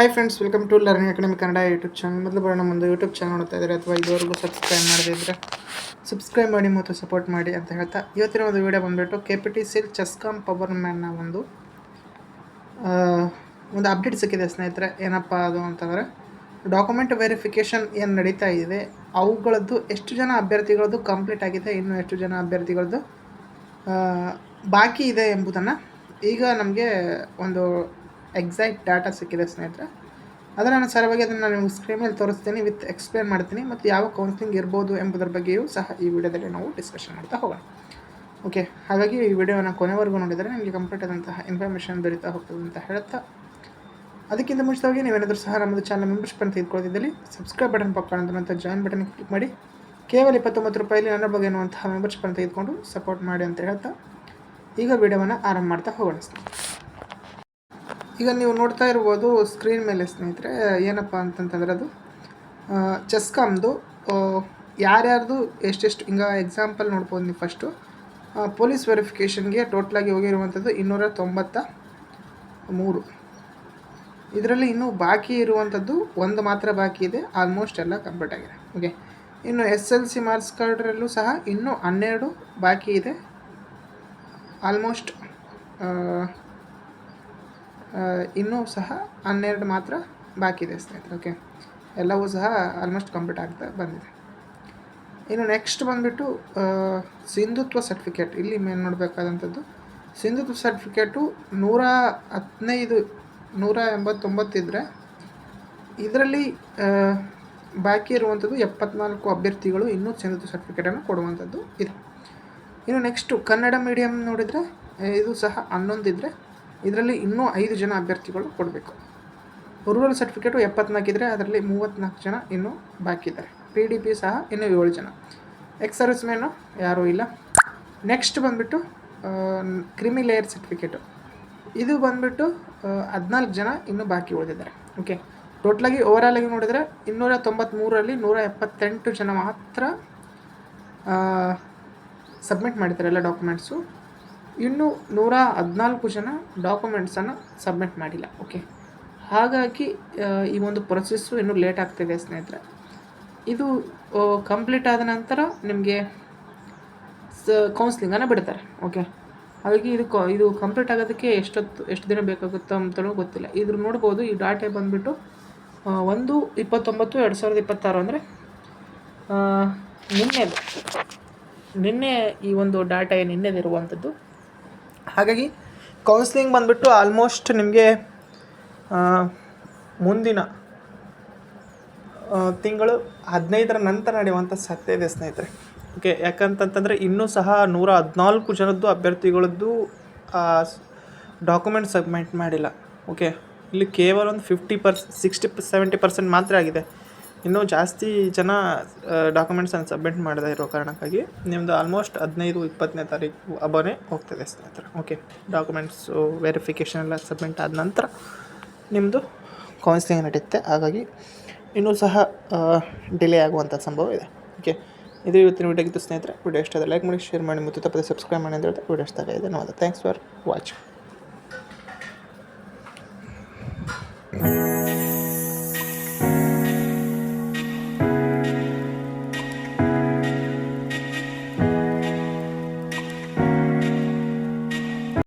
Hi friends welcome to learning academy Kannada YouTube channel ಮೊದಲು ಬರೋಣ ಮುಂದೆ ಯೂಟ್ಯೂಬ್ ಚಾನಲ್ ನೋಡ್ತಾ ಇದ್ದಾರೆ ಅಥವಾ ಇದುವರೆಗೂ ಸಬ್ಸ್ಕ್ರೈಬ್ ಮಾಡದೇ ಇದ್ದರೆ ಸಬ್ಸ್ಕ್ರೈಬ್ ಮಾಡಿ ಮತ್ತು ಸಪೋರ್ಟ್ ಮಾಡಿ ಅಂತ ಹೇಳ್ತಾ ಇವತ್ತಿನ ಒಂದು ವಿಡಿಯೋ ಬಂದುಬಿಟ್ಟು K P T C L CESCOM power ಮ್ಯಾನ್ನ ಒಂದು ಒಂದು ಅಪ್ಡೇಟ್ ಸಿಕ್ಕಿದೆ ಸ್ನೇಹಿತರೆ. ಏನಪ್ಪ ಅದು ಅಂತಂದರೆ ಡಾಕ್ಯುಮೆಂಟ್ ವೆರಿಫಿಕೇಷನ್ ಏನು ನಡೀತಾ ಇದೆ, ಅವುಗಳದ್ದು ಎಷ್ಟು ಜನ ಅಭ್ಯರ್ಥಿಗಳದ್ದು ಕಂಪ್ಲೀಟ್ ಆಗಿದೆ, ಇನ್ನು ಎಷ್ಟು ಜನ ಅಭ್ಯರ್ಥಿಗಳದ್ದು ಬಾಕಿ ಇದೆ ಎಂಬುದನ್ನು ಈಗ ನಮಗೆ ಒಂದು ಎಕ್ಸಾಕ್ಟ್ ಡಾಟಾ ಸಿಕ್ಕಿದೆ ಸ್ನೇಹಿತರೆ. ಅದರ ಅನುಸಾರವಾಗಿ ಅದನ್ನು ನಾನು ಸ್ಕ್ರೀನ್ ಮೇಲೆ ತೋರಿಸ್ತೀನಿ ವಿತ್ ಎಕ್ಸ್ಪ್ಲೇನ್ ಮಾಡ್ತೀನಿ, ಮತ್ತು ಯಾವ ಕೌನ್ಸಿಲಿಂಗ್ ಇರ್ಬೋದು ಎಂಬುದರ ಬಗ್ಗೆಯೂ ಸಹ ಈ ವಿಡಿಯೋದಲ್ಲಿ ನಾವು ಡಿಸ್ಕಷನ್ ಮಾಡ್ತಾ ಹೋಗೋಣ. ಓಕೆ ಹಾಗಾಗಿ ಈ ವಿಡಿಯೋನ ಕೊನೆವರೆಗೂ ನೋಡಿದರೆ ನಿಮಗೆ ಕಂಪ್ಲೀಟ್ ಆದಂತಹ ಇನ್ಫಾರ್ಮೇಷನ್ ದೊರೀತಾ ಹೋಗ್ತದೆ ಅಂತ ಹೇಳ್ತಾ. ಅದಕ್ಕಿಂತ ಮುಂಚಿತವಾಗಿ ನೀವೇನಾದರೂ ಸಹ ನಮ್ಮದು ಚಾನಲ್ ಮೆಂಬರ್ಶಿಪ್ ಅಂತ ತೆಗೆದುಕೊಳ್ತಿದ್ದಲ್ಲಿ ಸಬ್ಸ್ಕ್ರೈಬ್ ಬಟನ್ ಪಕ್ಕ ನಂತರ ಜಾಯಿನ್ ಬಟನ್ ಕ್ಲಿಕ್ ಮಾಡಿ. ಕೇವಲ ಇಪ್ಪತ್ತೊಂಬತ್ತು ರೂಪಾಯಿಲಿ ನನ್ನ ಬಗ್ಗೆ ಎನ್ನುವಂತಹ ಮೆಂಬರ್ಶಿಪ್ ಅಂತ ತೆಗೆದುಕೊಂಡು ಸಪೋರ್ಟ್ ಮಾಡಿ ಅಂತ ಹೇಳ್ತಾ. ಈಗ ವಿಡಿಯೋವನ್ನು ಆರಂಭ ಮಾಡ್ತಾ ಹೋಗೋಣ. ಈಗ ನೀವು ನೋಡ್ತಾ ಇರ್ಬೋದು ಸ್ಕ್ರೀನ್ ಮೇಲೆ ಸ್ನೇಹಿತರೆ, ಏನಪ್ಪ ಅಂತಂತಂದ್ರೆ ಅದು ಚೆಸ್ಕಾಮ್ದು ಯಾರ್ಯಾರ್ದು ಎಷ್ಟೆಷ್ಟು ಹಿಂಗೆ ಎಕ್ಸಾಂಪಲ್ ನೋಡ್ಬೋದು ನೀವು ಫಸ್ಟು ಪೊಲೀಸ್ ವೆರಿಫಿಕೇಷನ್ಗೆ ಟೋಟ್ಲಾಗಿ ಹೋಗಿರುವಂಥದ್ದು ಇನ್ನೂರ ತೊಂಬತ್ತ ಮೂರು ಇದರಲ್ಲಿ ಇನ್ನೂ ಬಾಕಿ ಇರುವಂಥದ್ದು ಒಂದು ಮಾತ್ರ ಬಾಕಿ ಇದೆ ಆಲ್ಮೋಸ್ಟ್ ಎಲ್ಲ ಕಂಪ್ಲೀಟ್ ಆಗಿದೆ. ಓಕೆ ಇನ್ನು ಎಸ್ ಎಲ್ ಸಿ ಮಾರ್ಕ್ಸ್ ಕಾರ್ಡ್ರಲ್ಲೂ ಸಹ ಇನ್ನೂ ಹನ್ನೆರಡು ಬಾಕಿ ಇದೆ. ಆಲ್ಮೋಸ್ಟ್ ಇನ್ನೂ ಸಹ ಹನ್ನೆರಡು ಮಾತ್ರ ಬಾಕಿ ಇದೆ ಓಕೆ ಎಲ್ಲವೂ ಸಹ ಆಲ್ಮೋಸ್ಟ್ ಕಂಪ್ಲೀಟ್ ಆಗ್ತಾ ಬಂದಿದೆ. ಇನ್ನು ನೆಕ್ಸ್ಟ್ ಬಂದುಬಿಟ್ಟು ಸಿಂಧುತ್ವ ಸರ್ಟಿಫಿಕೇಟ್ ಇಲ್ಲಿ ಮೇನ್ ನೋಡಬೇಕಾದಂಥದ್ದು, ಸಿಂಧುತ್ವ ಸರ್ಟಿಫಿಕೇಟು ನೂರ ಹದಿನೈದು, ನೂರ ಎಂಬತ್ತೊಂಬತ್ತಿದ್ರೆ ಇದರಲ್ಲಿ ಬಾಕಿ ಇರುವಂಥದ್ದು ಎಪ್ಪತ್ನಾಲ್ಕು ಅಭ್ಯರ್ಥಿಗಳು ಇನ್ನೂ ಸಿಂಧುತ್ವ ಸರ್ಟಿಫಿಕೇಟನ್ನು ಕೊಡುವಂಥದ್ದು ಇದೆ. ಇನ್ನು ನೆಕ್ಸ್ಟು ಕನ್ನಡ ಮೀಡಿಯಮ್ ನೋಡಿದರೆ, ಇದು ಸಹ ಹನ್ನೊಂದಿದ್ರೆ ಇದರಲ್ಲಿ ಇನ್ನೂ ಐದು ಜನ ಅಭ್ಯರ್ಥಿಗಳು ಕೊಡಬೇಕು. ರೂರಲ್ ಸರ್ಟಿಫಿಕೇಟು ಎಪ್ಪತ್ನಾಲ್ಕು ಇದ್ದರೆ ಅದರಲ್ಲಿ ಮೂವತ್ತ್ನಾಲ್ಕು ಜನ ಇನ್ನೂ ಬಾಕಿ ಇದ್ದಾರೆ. ಪಿ ಡಿ ಪಿ ಸಹ ಇನ್ನೂ ಏಳು ಜನ. ಎಕ್ಸ್ ಸರ್ವಿಸ್ ಮ್ಯಾನು ಯಾರೂ ಇಲ್ಲ. ನೆಕ್ಸ್ಟ್ ಬಂದುಬಿಟ್ಟು ಕ್ರಿಮಿ ಲೇಯರ್ ಸರ್ಟಿಫಿಕೇಟು ಇದು ಬಂದುಬಿಟ್ಟು ಹದಿನಾಲ್ಕು ಜನ ಇನ್ನೂ ಬಾಕಿ ಉಳಿದಿದ್ದಾರೆ. ಓಕೆ ಟೋಟ್ಲಾಗಿ ಓವರಾಲ್ ಆಗಿ ನೋಡಿದರೆ ಇನ್ನೂರ ತೊಂಬತ್ತ್ಮೂರರಲ್ಲಿ ನೂರ ಎಪ್ಪತ್ತೆಂಟು ಜನ ಮಾತ್ರ ಸಬ್ಮಿಟ್ ಮಾಡಿದ್ದಾರೆ ಎಲ್ಲ ಡಾಕ್ಯುಮೆಂಟ್ಸು ಇನ್ನು ನೂರ ಹದಿನಾಲ್ಕು ಜನ ಡಾಕ್ಯುಮೆಂಟ್ಸನ್ನು ಸಬ್ಮಿಟ್ ಮಾಡಿಲ್ಲ ಓಕೆ ಹಾಗಾಗಿ ಈ ಒಂದು ಪ್ರೊಸೆಸ್ಸು ಇನ್ನೂ ಲೇಟ್ ಆಗ್ತಿದೆ ಸ್ನೇಹಿತರೆ. ಇದು ಕಂಪ್ಲೀಟ್ ಆದ ನಂತರ ನಿಮಗೆ ಸ ಕೌನ್ಸ್ಲಿಂಗನ್ನು ಬಿಡ್ತಾರೆ ಓಕೆ ಹಾಗಾಗಿ ಇದು ಕ ಇದು ಕಂಪ್ಲೀಟ್ ಆಗೋದಕ್ಕೆ ಎಷ್ಟೊತ್ತು, ಎಷ್ಟು ದಿನ ಬೇಕಾಗುತ್ತೋ ಅಂತಲೂ ಗೊತ್ತಿಲ್ಲ. ಇದ್ರ ನೋಡ್ಬೋದು, ಈ ಡಾಟೆ ಬಂದುಬಿಟ್ಟು ಒಂದು ಇಪ್ಪತ್ತೊಂಬತ್ತು, ಎರಡು ಸಾವಿರದ ಇಪ್ಪತ್ತಾರು ಅಂದರೆ ನಿನ್ನೆದು, ನಿನ್ನೆ ಈ ಒಂದು ಡಾಟಾ ನಿನ್ನೆದಿರುವಂಥದ್ದು. ಹಾಗಾಗಿ ಕೌನ್ಸ್ಲಿಂಗ್ ಬಂದುಬಿಟ್ಟು ಆಲ್ಮೋಸ್ಟ್ ನಿಮಗೆ ಮುಂದಿನ ತಿಂಗಳು ಹದಿನೈದರ ನಂತರ ನಡೆಯುವಂಥ ಸತ್ಯ ಇದೆ ಸ್ನೇಹಿತರೆ. ಓಕೆ ಯಾಕಂತಂತಂದರೆ ಇನ್ನೂ ಸಹ ನೂರ ಹದಿನಾಲ್ಕು ಜನದ್ದು ಅಭ್ಯರ್ಥಿಗಳದ್ದು ಡಾಕ್ಯುಮೆಂಟ್ ಸಬ್ಮಿಟ್ ಮಾಡಿಲ್ಲ. ಓಕೆ ಇಲ್ಲಿ ಕೇವಲ ಒಂದು fifty per sixty seventy percent ಮಾತ್ರ ಆಗಿದೆ. ಇನ್ನೂ ಜಾಸ್ತಿ ಜನ ಡಾಕ್ಯುಮೆಂಟ್ಸನ್ನು ಸಬ್ಮಿಟ್ ಮಾಡದೇ ಇರೋ ಕಾರಣಕ್ಕಾಗಿ ನಿಮ್ಮದು ಆಲ್ಮೋಸ್ಟ್ ಹದಿನೈದು, ಇಪ್ಪತ್ತನೇ ತಾರೀಕು ಹಬ್ಬನೇ ಹೋಗ್ತದೆ ಸ್ನೇಹಿತರೆ. ಓಕೆ ಡಾಕ್ಯುಮೆಂಟ್ಸು ವೆರಿಫಿಕೇಷನ್ ಎಲ್ಲ ಸಬ್ಮಿಟ್ ಆದ ನಂತರ ನಿಮ್ಮದು ಕೌನ್ಸಿಲಿಂಗ್ ನಡೆಯುತ್ತೆ ಹಾಗಾಗಿ ಇನ್ನೂ ಸಹ ಡಿಲೇ ಆಗುವಂಥ ಸಂಭವ ಇದೆ. ಓಕೆ ಇದು ಇವತ್ತಿನ ವಿಡಿಯೋಗಿತ್ತು ಸ್ನೇಹಿತರೆ. ವೀಡಿಯೋ ಇಷ್ಟ ಲೈಕ್ ಮಾಡಿ ಶೇರ್ ಮಾಡಿ, ಮತ್ತು ತಪ್ಪದೆ ಸಬ್ಸ್ಕ್ರೈಬ್ ಮಾಡಿ ಅಂತ ಹೇಳ್ತಾ ವೀಡಿಯೋ ಇಷ್ಟ ಇದೆ ಧನ್ಯವಾದ. Thanks for watching